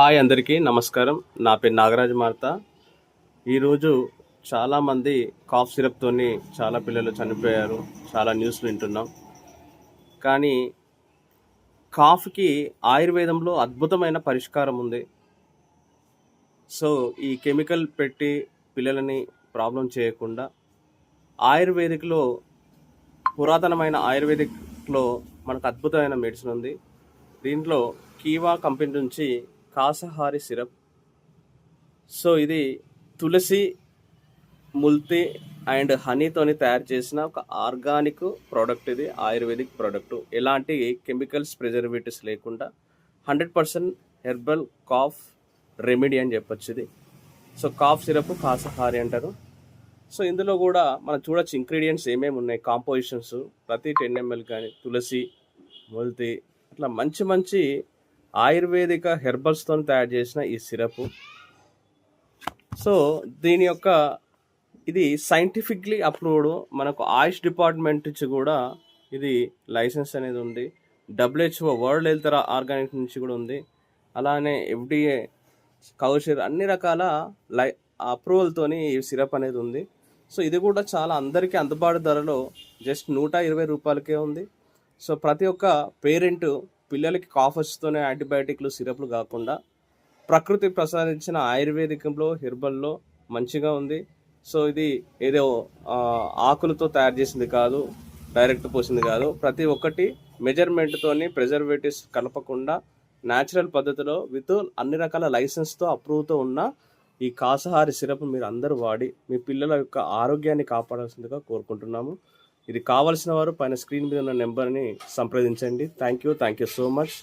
Hi అందరికీ నమస్కారం. నా పేరు నాగరాజు మార్త. ఈరోజు చాలామంది కాఫ్ సిరప్తోని చాలా పిల్లలు చనిపోయారు. చాలా న్యూస్ వింటున్నాం. కానీ కాఫ్కి ఆయుర్వేదంలో అద్భుతమైన పరిష్కారం ఉంది. సో ఈ కెమికల్ పెట్టి పిల్లలని ప్రాబ్లం చేయకుండా ఆయుర్వేదిక్లో పురాతనమైన ఆయుర్వేదిక్లో మనకు అద్భుతమైన మెడిసిన్ ఉంది. దీంట్లో కీవా కంపెనీ నుంచి కాసహారి సిరప్. సో ఇది తులసి ముల్తి అండ్ హనీతోని తయారు చేసిన ఒక ఆర్గానిక్ ప్రోడక్ట్ ఇది ఆయుర్వేదిక్ ప్రోడక్ట్. ఎలాంటి కెమికల్స్ ప్రిజర్వేటివ్స్ లేకుండా hundred percent herbal cough remedy అని చెప్పొచ్చు ఇది. సో కాఫ్ సిరప్ కాసహారి అంటారు. సో ఇందులో కూడా మనం చూడొచ్చు ఇంగ్రీడియంట్స్ ఏమేమి ఉన్నాయి కాంపోజిషన్స్. ప్రతి టెన్ ఎంఎల్ కానీ తులసి ముల్తి అట్లా మంచి మంచి ఆయుర్వేదిక హెర్బల్స్తో తయారు చేసిన ఈ సిరప్. సో దీని యొక్క ఇది సైంటిఫిక్లీ అప్రూవ్డ్. మనకు ఆయుష్ డిపార్ట్మెంట్ నుంచి కూడా ఇది లైసెన్స్ అనేది ఉంది. డబ్ల్యూహెచ్ఓ వరల్డ్ హెల్త్ ఆర్గానిక్ నుంచి కూడా ఉంది. అలానే ఎఫ్డిఏ కౌషర్ అన్ని రకాల లై అప్రూవల్తోని ఈ సిరప్ అనేది ఉంది. సో ఇది కూడా చాలా అందరికీ అందుబాటు ధరలో జస్ట్ నూట ఇరవై రూపాయలకే ఉంది. సో ప్రతి ఒక్క పేరెంట్ పిల్లలకి కాఫ్ వస్తూనే యాంటీబయాటిక్లు సిరప్లు కాకుండా ప్రకృతి ప్రసాదించిన ఆయుర్వేదికంలో హెర్బల్లో మంచిగా ఉంది. సో ఇది ఏదో ఆకులతో తయారు చేసింది కాదు డైరెక్ట్ పోసింది కాదు. ప్రతి ఒక్కటి మెజర్మెంట్తోని ప్రిజర్వేటివ్స్ కలపకుండా న్యాచురల్ పద్ధతిలో విత్ అన్ని రకాల లైసెన్స్తో అప్రూవ్తో ఉన్న ఈ కాసహారి సిరప్ మీరు అందరూ వాడి మీ పిల్లల యొక్క ఆరోగ్యాన్ని కాపాడాల్సిందిగా కోరుకుంటున్నాము. ఇది కావలసిన వారు పైన స్క్రీన్ మీద ఉన్న నెంబర్ని సంప్రదించండి. Thank you thank you so much